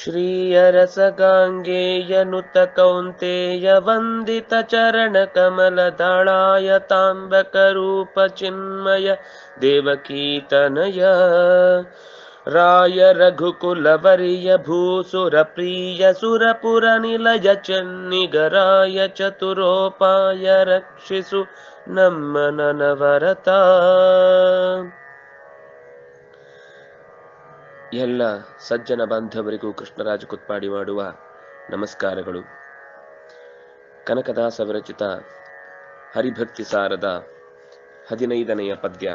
श्रीयरसगाङ्गेयनुत कौन्तेय वन्दितचरणकमलदाय ताम्बकरूप चिन्मय ರಾಯ ರಘುಕುಲವರಿಯ ಭೂಸುರ ಪ್ರಿಯ ಸುರಪುರ ನಿಲಯ ಚನ್ನಿಗರಾಯ ಚತುರೋಪಾಯ ರಕ್ಷಿಸು ನಮ್ಮ ನನವರತ. ಎಲ್ಲ ಸಜ್ಜನ ಬಾಂಧವರಿಗೂ ಕೃಷ್ಣರಾಜ ಕುತ್ಪಾಡಿ ಮಾಡುವ ನಮಸ್ಕಾರಗಳು. ಕನಕದಾಸ ವಿರಚಿತ ಹರಿಭಕ್ತಿ ಸಾರದ ಹದಿನೈದನೆಯ ಪದ್ಯ.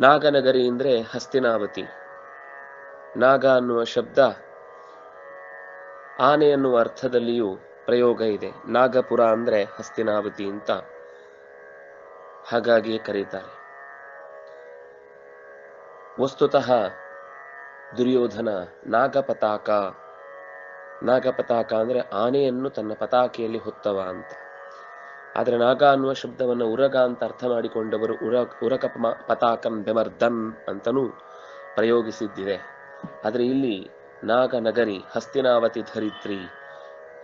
ನಾಗನಗರಿ ಅಂದ್ರೆ ಹಸ್ತಿನಾವತಿ. ನಾಗ ಅನ್ನುವ ಶಬ್ದ ಆನೆ ಅನ್ನುವ ಅರ್ಥದಲ್ಲಿಯೂ ಪ್ರಯೋಗ ಇದೆ. ನಾಗಪುರ ಅಂದ್ರೆ ಹಸ್ತಿನಾವತಿ ಅಂತ ಹಾಗಾಗಿಯೇ ಕರೀತಾರೆ. ವಸ್ತುತಃ ದುರ್ಯೋಧನ ನಾಗಪತಾಕ ನಾಗಪತಾಕ ಅಂದ್ರೆ ಆನೆಯನ್ನು ತನ್ನ ಪತಾಕೆಯಲ್ಲಿ ಹೊತ್ತವ ಅಂತ. ಆದ್ರೆ ನಾಗ ಅನ್ನುವ ಶಬ್ದವನ್ನು ಉರಗ ಅಂತ ಅರ್ಥ ಮಾಡಿಕೊಂಡವರು ಉರ, ಉರಕ ಪತಾಕಂ ಬೆಮರ್ದನ್ ಅಂತನೂ ಪ್ರಯೋಗಿಸಿದ್ದಿದೆ. ಆದ್ರೆ ಇಲ್ಲಿ ನಾಗ ನಗರಿ ಹಸ್ತಿನಾವತಿ ಧರಿತ್ರಿ,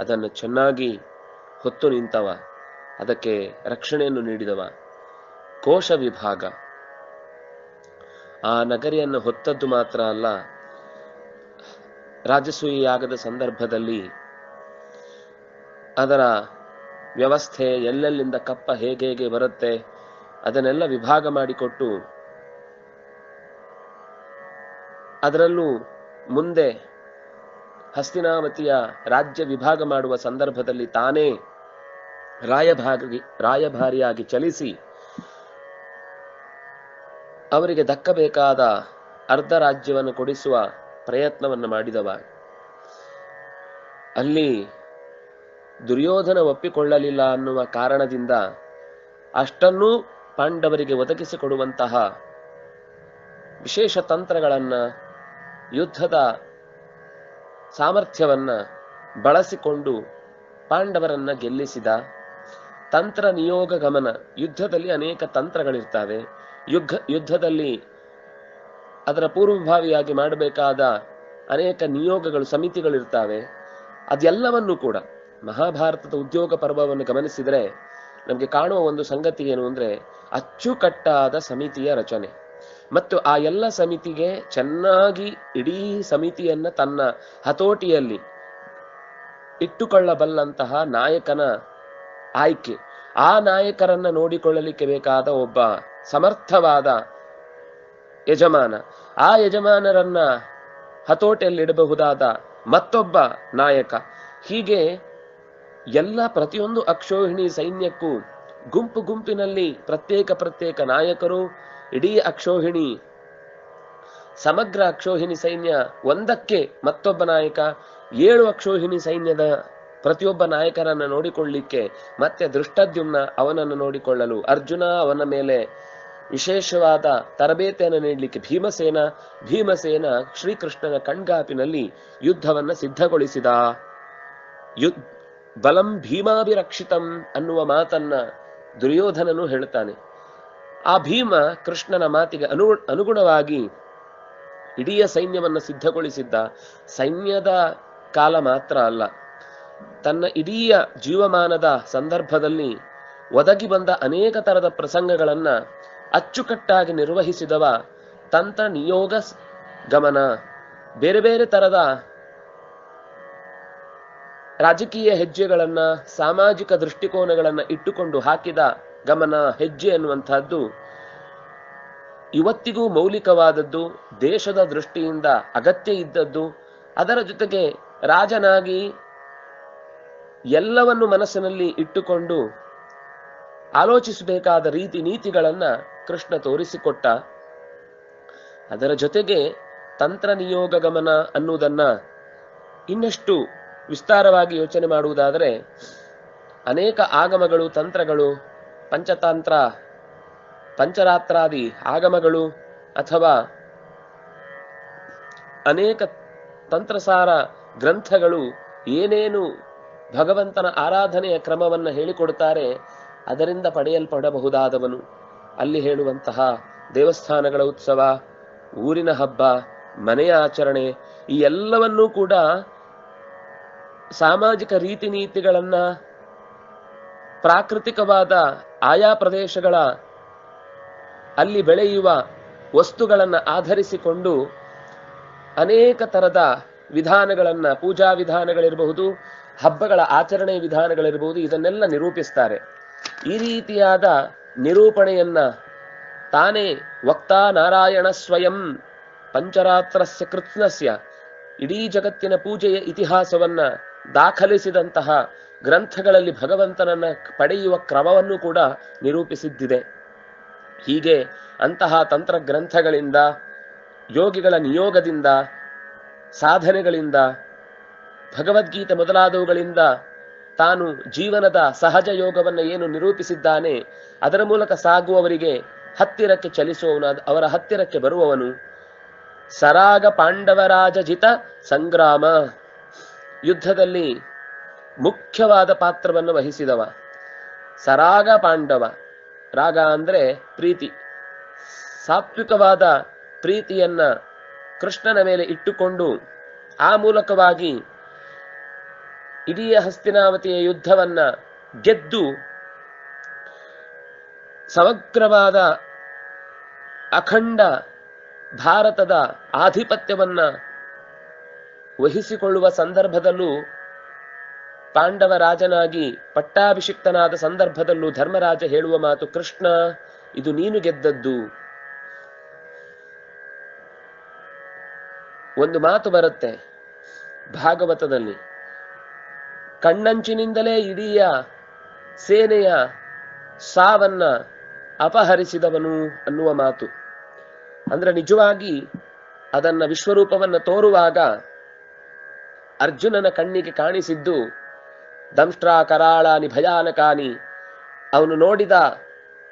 ಅದನ್ನು ಚೆನ್ನಾಗಿ ಹೊತ್ತು ನಿಂತವ, ಅದಕ್ಕೆ ರಕ್ಷಣೆಯನ್ನು ನೀಡಿದವ ಕೋಶ ವಿಭಾಗ. ಆ ನಗರಿಯನ್ನು ಹೊತ್ತದ್ದು ಮಾತ್ರ ಅಲ್ಲ ರಾಜಸೂಯಾಗದ ಸಂದರ್ಭದಲ್ಲಿ ಅದರ ವ್ಯವಸ್ಥೆ ಎಲ್ಲೆಲ್ಲಿಂದ ಕಪ್ಪ ಹೇಗೆ ಹೇಗೆ ಬರುತ್ತೆ ಅದನ್ನೆಲ್ಲ ವಿಭಾಗ ಮಾಡಿಕೊಟ್ಟು ಅದರಲ್ಲೂ ಮುಂದೆ ಹಸ್ತಿನಾವತಿಯ ರಾಜ್ಯ ವಿಭಾಗ ಮಾಡುವ ಸಂದರ್ಭದಲ್ಲಿ ತಾನೇ ರಾಯಭಾರಿ ರಾಯಭಾರಿಯಾಗಿ ಚಲಿಸಿ ಅವರಿಗೆ ದಕ್ಕಬೇಕಾದ ಅರ್ಧ ರಾಜ್ಯವನ್ನು ಕೊಡಿಸುವ ಪ್ರಯತ್ನವನ್ನು ಮಾಡಿದವ. ಅಲ್ಲಿ ದುರ್ಯೋಧನ ಒಪ್ಪಿಕೊಳ್ಳಲಿಲ್ಲ ಅನ್ನುವ ಕಾರಣದಿಂದ ಅಷ್ಟನ್ನೂ ಪಾಂಡವರಿಗೆ ಒದಗಿಸಿಕೊಡುವಂತಹ ವಿಶೇಷ ತಂತ್ರಗಳನ್ನ, ಯುದ್ಧದ ಸಾಮರ್ಥ್ಯವನ್ನ ಬಳಸಿಕೊಂಡು ಪಾಂಡವರನ್ನ ಗೆಲ್ಲಿಸಿದ ತಂತ್ರ ನಿಯೋಗ ಗಮನ ಯುದ್ಧದಲ್ಲಿ ಅನೇಕ ತಂತ್ರಗಳಿರ್ತವೆ. ಯುದ್ಧ, ಯುದ್ಧದಲ್ಲಿ ಅದರ ಪೂರ್ವಭಾವಿಯಾಗಿ ಮಾಡಬೇಕಾದ ಅನೇಕ ನಿಯೋಗಗಳು, ಸಮಿತಿಗಳಿರ್ತವೆ. ಅದೆಲ್ಲವನ್ನೂ ಕೂಡ ಮಹಾಭಾರತದ ಉದ್ಯೋಗ ಪರ್ವವನ್ನು ಗಮನಿಸಿದರೆ ನಮಗೆ ಕಾಣುವ ಒಂದು ಸಂಗತಿ ಏನು ಅಂದ್ರೆ ಅಚ್ಚುಕಟ್ಟಾದ ಸಮಿತಿಯ ರಚನೆ. ಮತ್ತು ಆ ಎಲ್ಲ ಸಮಿತಿಗೆ ಚೆನ್ನಾಗಿ ಇಡೀ ಸಮಿತಿಯನ್ನ ತನ್ನ ಹತೋಟಿಯಲ್ಲಿ ಇಟ್ಟುಕೊಳ್ಳಬಲ್ಲಂತಹ ನಾಯಕನ ಆಯ್ಕೆ. ಆ ನಾಯಕರನ್ನ ನೋಡಿಕೊಳ್ಳಲಿಕ್ಕೆ ಬೇಕಾದ ಒಬ್ಬ ಸಮರ್ಥವಾದ ಯಜಮಾನ. ಆ ಯಜಮಾನರನ್ನ ಹತೋಟಿಯಲ್ಲಿಡಬಹುದಾದ ಮತ್ತೊಬ್ಬ ನಾಯಕ. ಹೀಗೆ ಎಲ್ಲ ಪ್ರತಿಯೊಂದು ಅಕ್ಷೋಹಿಣಿ ಸೈನ್ಯಕ್ಕೂ ಗುಂಪು ಗುಂಪಿನಲ್ಲಿ ಪ್ರತ್ಯೇಕ ಪ್ರತ್ಯೇಕ ನಾಯಕರು, ಇಡೀ ಅಕ್ಷೋಹಿಣಿ, ಸಮಗ್ರ ಅಕ್ಷೋಹಿಣಿ ಸೈನ್ಯ ಒಂದಕ್ಕೆ ಮತ್ತೊಬ್ಬ ನಾಯಕ, ಏಳು ಅಕ್ಷೋಹಿಣಿ ಸೈನ್ಯದ ಪ್ರತಿಯೊಬ್ಬ ನಾಯಕರನ್ನ ನೋಡಿಕೊಳ್ಳಿಕ್ಕೆ ಮತ್ತೆ ದೃಷ್ಟದ್ಯುಮ್ನ ಅವನನ್ನು ನೋಡಿಕೊಳ್ಳಲು ಅರ್ಜುನ ಅವನ ಮೇಲೆ ವಿಶೇಷವಾದ ತರಬೇತಿಯನ್ನು ನೀಡಲಿಕ್ಕೆ ಭೀಮಸೇನ ಭೀಮಸೇನ ಶ್ರೀಕೃಷ್ಣನ ಕಣ್ಗಾಪಿನಲ್ಲಿ ಯುದ್ಧವನ್ನ ಸಿದ್ಧಗೊಳಿಸಿದ. ಯುದ್ ಬಲಂ ಭೀಮಾಭಿರಕ್ಷಿತಂ ಅನ್ನುವ ಮಾತನ್ನ ದುರ್ಯೋಧನನು ಹೇಳ್ತಾನೆ ಆ ಭೀಮ ಕೃಷ್ಣನ ಮಾತಿಗೆ ಅನು, ಅನುಗುಣವಾಗಿ ಇಡೀ ಸೈನ್ಯವನ್ನ ಸಿದ್ಧಗೊಳಿಸಿದ್ದ ಸೈನ್ಯದ ಕಾಲ ಮಾತ್ರ ಅಲ್ಲ, ತನ್ನ ಇಡೀ ಜೀವಮಾನದ ಸಂದರ್ಭದಲ್ಲಿ ಒದಗಿ ಬಂದ ಅನೇಕ ತರದ ಪ್ರಸಂಗಗಳನ್ನ ಅಚ್ಚುಕಟ್ಟಾಗಿ ನಿರ್ವಹಿಸಿದವ ತಂತ್ರ ನಿಯೋಗ ಗಮನ ಬೇರೆ ಬೇರೆ ತರದ ರಾಜಕೀಯ ಹೆಜ್ಜೆಗಳನ್ನ, ಸಾಮಾಜಿಕ ದೃಷ್ಟಿಕೋನಗಳನ್ನ ಇಟ್ಟುಕೊಂಡು ಹಾಕಿದ ಗಮನ ಹೆಜ್ಜೆ ಅನ್ನುವಂಥದ್ದು ಇವತ್ತಿಗೂ ಮೌಲಿಕವಾದದ್ದು, ದೇಶದ ದೃಷ್ಟಿಯಿಂದ ಅಗತ್ಯ ಇದ್ದದ್ದು. ಅದರ ಜೊತೆಗೆ ರಾಜನಾಗಿ ಎಲ್ಲವನ್ನು ಮನಸ್ಸಿನಲ್ಲಿ ಇಟ್ಟುಕೊಂಡು ಆಲೋಚಿಸಬೇಕಾದ ರೀತಿ ನೀತಿಗಳನ್ನ ಕೃಷ್ಣ ತೋರಿಸಿಕೊಟ್ಟ. ಅದರ ಜೊತೆಗೆ ತಂತ್ರ ನಿಯೋಗ ಗಮನ ಅನ್ನುವುದನ್ನ ಇನ್ನಷ್ಟು ವಿಸ್ತಾರವಾಗಿ ಯೋಚನೆ ಮಾಡುವುದಾದರೆ, ಅನೇಕ ಆಗಮಗಳು, ತಂತ್ರಗಳು, ಪಂಚತಂತ್ರ, ಪಂಚರಾತ್ರಾದಿ ಆಗಮಗಳು ಅಥವಾ ಅನೇಕ ತಂತ್ರಸಾರ ಗ್ರಂಥಗಳು ಏನೇನು ಭಗವಂತನ ಆರಾಧನೆಯ ಕ್ರಮವನ್ನು ಹೇಳಿಕೊಡುತ್ತಾರೆ, ಅದರಿಂದ ಪಡೆಯಲ್ಪಡಬಹುದಾದವನು. ಅಲ್ಲಿ ಹೇಳುವಂತಹ ದೇವಸ್ಥಾನಗಳ ಉತ್ಸವ, ಊರಿನ ಹಬ್ಬ, ಮನೆಯ ಆಚರಣೆ, ಈ ಎಲ್ಲವನ್ನೂ ಕೂಡ ಸಾಮಾಜಿಕ ರೀತಿ ನೀತಿಗಳನ್ನ ಪ್ರಾಕೃತಿಕವಾದ ಆಯಾ ಪ್ರದೇಶಗಳ ಅಲ್ಲಿ ಬೆಳೆಯುವ ವಸ್ತುಗಳನ್ನು ಆಧರಿಸಿಕೊಂಡು ಅನೇಕ ತರದ ವಿಧಾನಗಳನ್ನ, ಪೂಜಾ ವಿಧಾನಗಳಿರಬಹುದು, ಹಬ್ಬಗಳ ಆಚರಣೆ ವಿಧಾನಗಳಿರಬಹುದು, ಇದನ್ನೆಲ್ಲ ನಿರೂಪಿಸ್ತಾರೆ. ಈ ರೀತಿಯಾದ ನಿರೂಪಣೆಯನ್ನ ತಾನೇ ವಕ್ತಾ ನಾರಾಯಣ ಸ್ವಯಂ ಪಂಚರಾತ್ರಸ್ಯ ಕೃತ್ನಸ್ಯ ಇಡೀ ಜಗತ್ತಿನ ಪೂಜೆಯ ಇತಿಹಾಸವನ್ನ ದಾಖಲಿಸಿದಂತಹ ಗ್ರಂಥಗಳಲ್ಲಿ ಭಗವಂತನನ್ನ ಪಡೆಯುವ ಕ್ರಮವನ್ನು ಕೂಡ ನಿರೂಪಿಸಿದ್ದಿದೆ. ಹೀಗೆ ಅಂತಹ ತಂತ್ರ ಗ್ರಂಥಗಳಿಂದ ಯೋಗಿಗಳ ನಿಯೋಗದಿಂದ, ಸಾಧನೆಗಳಿಂದ, ಭಗವದ್ಗೀತೆ ಮೊದಲಾದವುಗಳಿಂದ ತಾನು ಜೀವನದ ಸಹಜ ಯೋಗವನ್ನು ಏನು ನಿರೂಪಿಸಿದ್ದಾನೆ, ಅದರ ಮೂಲಕ ಸಾಗುವವರಿಗೆ ಹತ್ತಿರಕ್ಕೆ ಚಲಿಸುವವನು, ಅವರ ಹತ್ತಿರಕ್ಕೆ ಬರುವವನು. ಸರಾಗ ಪಾಂಡವರಾಜ ಜಿತ ಸಂಗ್ರಾಮ. ಯುದ್ಧದಲ್ಲಿ ಮುಖ್ಯವಾದ ಪಾತ್ರವನ್ನು ವಹಿಸಿದವ. ಸರಾಗ ಪಾಂಡವ. ರಾಗ ಅಂದ್ರೆ ಪ್ರೀತಿ. ಸಾತ್ವಿಕವಾದ ಪ್ರೀತಿಯನ್ನ ಕೃಷ್ಣನ ಮೇಲೆ ಇಟ್ಟುಕೊಂಡು ಆ ಮೂಲಕವಾಗಿ ಇಡೀ ಹಸ್ತಿನಾವತಿಯ ಯುದ್ಧವನ್ನ ಗೆದ್ದು ಸಮಗ್ರವಾದ ಅಖಂಡ ಭಾರತದ ಆಧಿಪತ್ಯವನ್ನ ವಹಿಸಿಕೊಳ್ಳುವ ಸಂದರ್ಭದಲ್ಲೂ ಪಾಂಡವ ರಾಜನಾಗಿ ಪಟ್ಟಾಭಿಷಿಕ್ತನಾದ ಸಂದರ್ಭದಲ್ಲೂ ಧರ್ಮರಾಜ ಹೇಳುವ ಮಾತು, ಕೃಷ್ಣ, ಇದು ನೀನು ಗೆದ್ದದ್ದು. ಒಂದು ಮಾತು ಬರುತ್ತೆ ಭಾಗವತದಲ್ಲಿ. ಕಣ್ಣಂಚಿನಿಂದಲೇ ಇಡೀಯ ಸೇನೆಯ ಸಾವನ್ನ ಅಪಹರಿಸಿದವನು ಅನ್ನುವ ಮಾತು. ಅಂದ್ರೆ ನಿಜವಾಗಿ ಅದನ್ನ ವಿಶ್ವರೂಪವನ್ನ ತೋರುವಾಗ ಅರ್ಜುನನ ಕಣ್ಣಿಗೆ ಕಾಣಿಸಿದ್ದು, ದಂಷ್ಟ್ರ ಕರಾಳಾನಿ ಭಯಾನಕಾನಿ. ಅವನು ನೋಡಿದ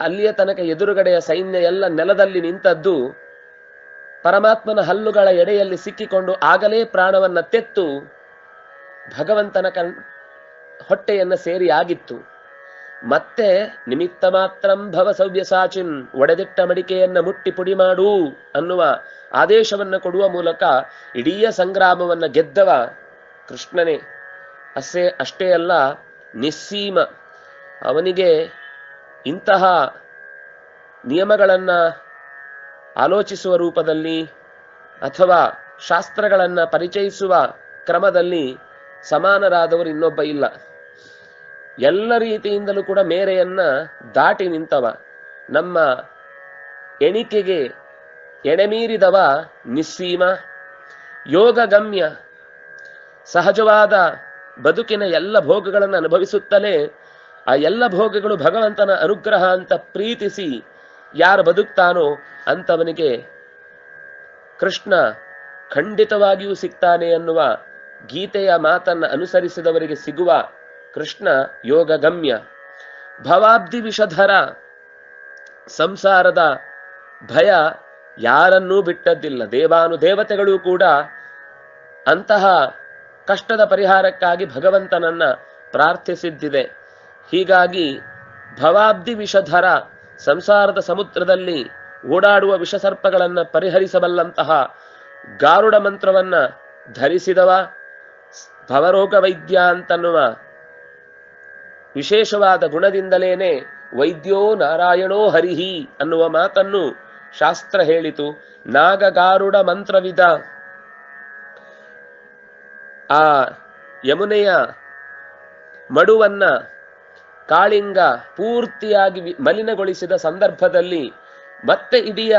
ಅಲ್ಲಿಯ ತನಕ ಎದುರುಗಡೆಯ ಸೈನ್ಯ ಎಲ್ಲ ನೆಲದಲ್ಲಿ ನಿಂತದ್ದು, ಪರಮಾತ್ಮನ ಹಲ್ಲುಗಳ ಎಡೆಯಲ್ಲಿ ಸಿಕ್ಕಿಕೊಂಡು ಆಗಲೇ ಪ್ರಾಣವನ್ನ ತೆತ್ತು, ಭಗವಂತನ ಕಣ್ ಹೊಟ್ಟೆಯನ್ನ ಸೇರಿ ಆಗಿತ್ತು. ಮತ್ತೆ, ನಿಮಿತ್ತ ಮಾತ್ರಂ ಭವ ಒಡೆದಿಟ್ಟ ಮಡಿಕೆಯನ್ನ ಮುಟ್ಟಿ ಪುಡಿ ಮಾಡು ಅನ್ನುವ ಆದೇಶವನ್ನ ಕೊಡುವ ಮೂಲಕ ಇಡೀ ಸಂಗ್ರಾಮವನ್ನ ಗೆದ್ದವ ಕೃಷ್ಣನೇ, ಅಸೇ, ಅಷ್ಟೇ ಅಲ್ಲ, ನಿಸ್ಸೀಮ. ಅವನಿಗೆ ಇಂತಹ ನಿಯಮಗಳನ್ನು ಆಲೋಚಿಸುವ ರೂಪದಲ್ಲಿ ಅಥವಾ ಶಾಸ್ತ್ರಗಳನ್ನು ಪರಿಚಯಿಸುವ ಕ್ರಮದಲ್ಲಿ ಸಮಾನರಾದವರು ಇನ್ನೊಬ್ಬ ಇಲ್ಲ. ಎಲ್ಲ ರೀತಿಯಿಂದಲೂ ಕೂಡ ಮೇರೆಯನ್ನ ದಾಟಿ ನಿಂತವ. ನಮ್ಮ ಎಣಿಕೆಗೆ ಎಣೆಮೀರಿದವ ನಿಸ್ಸೀಮ. ಯೋಗಗಮ್ಯ ಸಹಜವಾದ ಬದುಕಿನ ಎಲ್ಲ ಭೋಗಗಳನ್ನು ಅನುಭವಿಸುತ್ತಲೇ ಆ ಎಲ್ಲ ಭೋಗಗಳು ಭಗವಂತನ ಅನುಗ್ರಹ ಅಂತ ಪ್ರೀತಿಸಿ ಯಾರು ಬದುಕ್ತಾನೋ ಅಂತವನಿಗೆ ಕೃಷ್ಣ ಖಂಡಿತವಾಗಿಯೂ ಸಿಗ್ತಾನೆ ಅನ್ನುವ ಗೀತೆಯ ಮಾತನ್ನ ಅನುಸರಿಸಿದವರಿಗೆ ಸಿಗುವ ಕೃಷ್ಣ ಯೋಗಗಮ್ಯ. ಭವಾಬ್ಧಿ ವಿಷಧರ ಸಂಸಾರದ ಭಯ ಯಾರನ್ನೂ ಬಿಟ್ಟದ್ದಿಲ್ಲ. ದೇವಾನು ದೇವತೆಗಳು ಕೂಡ ಅಂತಹ ಕಷ್ಟದ ಪರಿಹಾರಕ್ಕಾಗಿ ಭಗವಂತನನ್ನ ಪ್ರಾರ್ಥಿಸಿದ್ದಿದೆ. ಹೀಗಾಗಿ ಭವಾಬ್ಧಿ ವಿಷಧರ ಸಂಸಾರದ ಸಮುದ್ರದಲ್ಲಿ ಓಡಾಡುವ ವಿಷಸರ್ಪಗಳನ್ನು ಪರಿಹರಿಸಬಲ್ಲಂತಹ ಗಾರುಡ ಮಂತ್ರವನ್ನ ಧರಿಸಿದವ ಭವರೋಗ ವೈದ್ಯ ಅಂತನ್ನುವ ವಿಶೇಷವಾದ ಗುಣದಿಂದಲೇನೆ ವೈದ್ಯೋ ನಾರಾಯಣೋ ಹರಿಹಿ ಅನ್ನುವ ಮಾತನ್ನು ಶಾಸ್ತ್ರ ಹೇಳಿತು. ನಾಗಗಾರುಡ ಮಂತ್ರವಿದ ಆ ಯಮುನೆಯ ಮಡುವನ್ನ ಕಾಳಿಂಗ ಪೂರ್ತಿಯಾಗಿ ಮಲಿನಗೊಳಿಸಿದ ಸಂದರ್ಭದಲ್ಲಿ ಮತ್ತೆ ಇಡೀ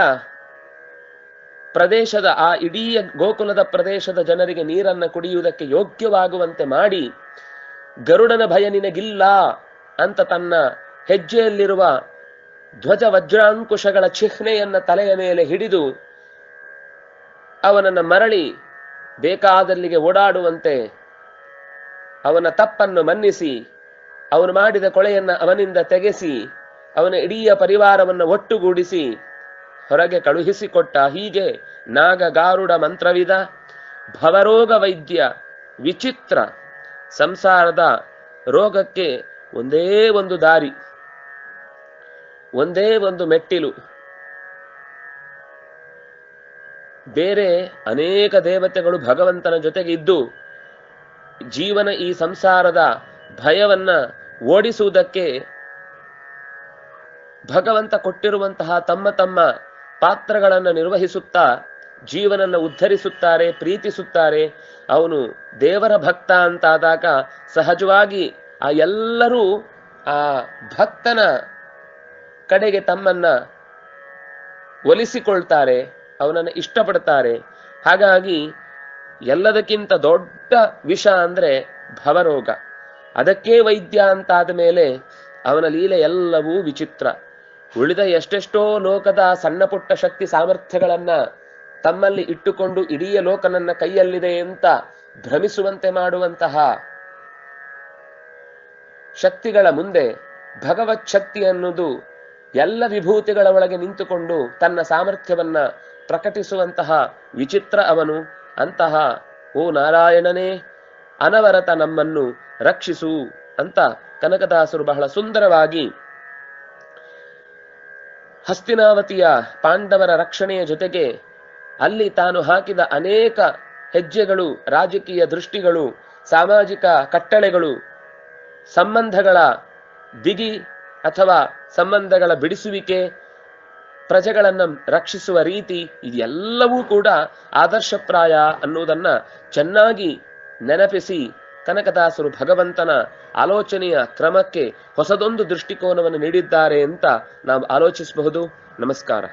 ಪ್ರದೇಶದ, ಆ ಇಡೀ ಗೋಕುಲದ ಪ್ರದೇಶದ ಜನರಿಗೆ ನೀರನ್ನ ಕುಡಿಯುವುದಕ್ಕೆ ಯೋಗ್ಯವಾಗುವಂತೆ ಮಾಡಿ ಗರುಡನ ಭಯ ನಿನಗಿಲ್ಲ ಅಂತ ತನ್ನ ಹೆಜ್ಜೆಯಲ್ಲಿರುವ ಧ್ವಜ ವಜ್ರಾಂಕುಶಗಳ ಚಿಹ್ನೆಯನ್ನ ತಲೆಯ ಮೇಲೆ ಹಿಡಿದು ಅವನನ್ನ ಮರಳಿ ಬೇಕಾದಲ್ಲಿಗೆ ಓಡಾಡುವಂತೆ ಅವನ ತಪ್ಪನ್ನು ಮನ್ನಿಸಿ, ಅವನು ಮಾಡಿದ ಕೊಳೆಯನ್ನ ಅವನಿಂದ ತೆಗೆಸಿ, ಅವನ ಇಡೀ ಪರಿವಾರವನ್ನು ಒಟ್ಟುಗೂಡಿಸಿ, ಹೊರಗೆ ಕಳುಹಿಸಿಕೊಟ್ಟ ಹೀಗೆ ನಾಗ ಗಾರುಡ ಮಂತ್ರವಿದ ಭವರೋಗ ವೈದ್ಯ ವಿಚಿತ್ರ ಸಂಸಾರದ ರೋಗಕ್ಕೆ ಒಂದೇ ಒಂದು ದಾರಿ, ಒಂದೇ ಒಂದು ಮೆಟ್ಟಿಲು. ಬೇರೆ ಅನೇಕ ದೇವತೆಗಳು ಭಗವಂತನ ಜೊತೆಗೆ ಇದ್ದು ಜೀವನ ಈ ಸಂಸಾರದ ಭಯವನ್ನ ಓಡಿಸುವುದಕ್ಕೆ ಭಗವಂತ ಕೊಟ್ಟಿರುವಂತಹ ತಮ್ಮ ತಮ್ಮ ಪಾತ್ರಗಳನ್ನು ನಿರ್ವಹಿಸುತ್ತಾ ಜೀವನನ್ನ ಉದ್ಧರಿಸುತ್ತಾರೆ, ಪ್ರೀತಿಸುತ್ತಾರೆ. ಅವನು ದೇವರ ಭಕ್ತ ಅಂತಾದಾಗ ಸಹಜವಾಗಿ ಆ ಎಲ್ಲರೂ ಆ ಭಕ್ತನ ಕಡೆಗೆ ತಮ್ಮನ್ನ ಒಲಿಸಿಕೊಳ್ತಾರೆ. ಅವನನ್ನು ಇಷ್ಟಪಡ್ತಾರೆ ಹಾಗಾಗಿ ಎಲ್ಲದಕ್ಕಿಂತ ದೊಡ್ಡ ವಿಷ ಅಂದ್ರೆ ಭವರೋಗ. ಅದಕ್ಕೆ ವೈದ್ಯ ಅಂತಾದ ಮೇಲೆ ಅವನ ಲೀಲೆ ಎಲ್ಲವೂ ವಿಚಿತ್ರ. ಉಳಿದ ಎಷ್ಟೆಷ್ಟೋ ಲೋಕದ ಸಣ್ಣ ಪುಟ್ಟ ಶಕ್ತಿ ಸಾಮರ್ಥ್ಯಗಳನ್ನ ತಮ್ಮಲ್ಲಿ ಇಟ್ಟುಕೊಂಡು ಇಡೀ ಲೋಕನನ್ನ ಕೈಯಲ್ಲಿದೆ ಅಂತ ಭ್ರಮಿಸುವಂತೆ ಮಾಡುವಂತಹ ಶಕ್ತಿಗಳ ಮುಂದೆ ಭಗವತ್ ಶಕ್ತಿ ಅನ್ನೋದು ಎಲ್ಲ ವಿಭೂತಿಗಳ ಒಳಗೆ ನಿಂತುಕೊಂಡು ತನ್ನ ಸಾಮರ್ಥ್ಯವನ್ನ ಪ್ರಕಟಿಸುವಂತಹ ವಿಚಿತ್ರ ಅವನು, ಅಂತಹ, ಓ ನಾರಾಯಣನೇ, ಅನವರತ ನಮ್ಮನ್ನು ರಕ್ಷಿಸು ಅಂತ ಕನಕದಾಸರು ಬಹಳ ಸುಂದರವಾಗಿ ಹಸ್ತಿನಾವತಿಯ ಪಾಂಡವರ ರಕ್ಷಣೆಯ ಜೊತೆಗೆ ಅಲ್ಲಿ ತಾನು ಹಾಕಿದ ಅನೇಕ ಹೆಜ್ಜೆಗಳು, ರಾಜಕೀಯ ದೃಷ್ಟಿಗಳು, ಸಾಮಾಜಿಕ ಕಟ್ಟಳೆಗಳು, ಸಂಬಂಧಗಳ ಬಿಗಿ ಅಥವಾ ಸಂಬಂಧಗಳ ಬಿಡಿಸುವಿಕೆ ಪ್ರಜೆಗಳನ್ನ ರಕ್ಷಿಸುವ ರೀತಿ ಇದೆಲ್ಲವೂ ಕೂಡ ಆದರ್ಶಪ್ರಾಯ ಅನ್ನುವುದನ್ನ ಚೆನ್ನಾಗಿ ನೆನಪಿಸಿ ಕನಕದಾಸರು ಭಗವಂತನ ಆಲೋಚನೆಯ ಕ್ರಮಕ್ಕೆ ಹೊಸದೊಂದು ದೃಷ್ಟಿಕೋನವನ್ನು ನೀಡಿದ್ದಾರೆ ಅಂತ ನಾವು ಆಲೋಚಿಸಬಹುದು. ನಮಸ್ಕಾರ.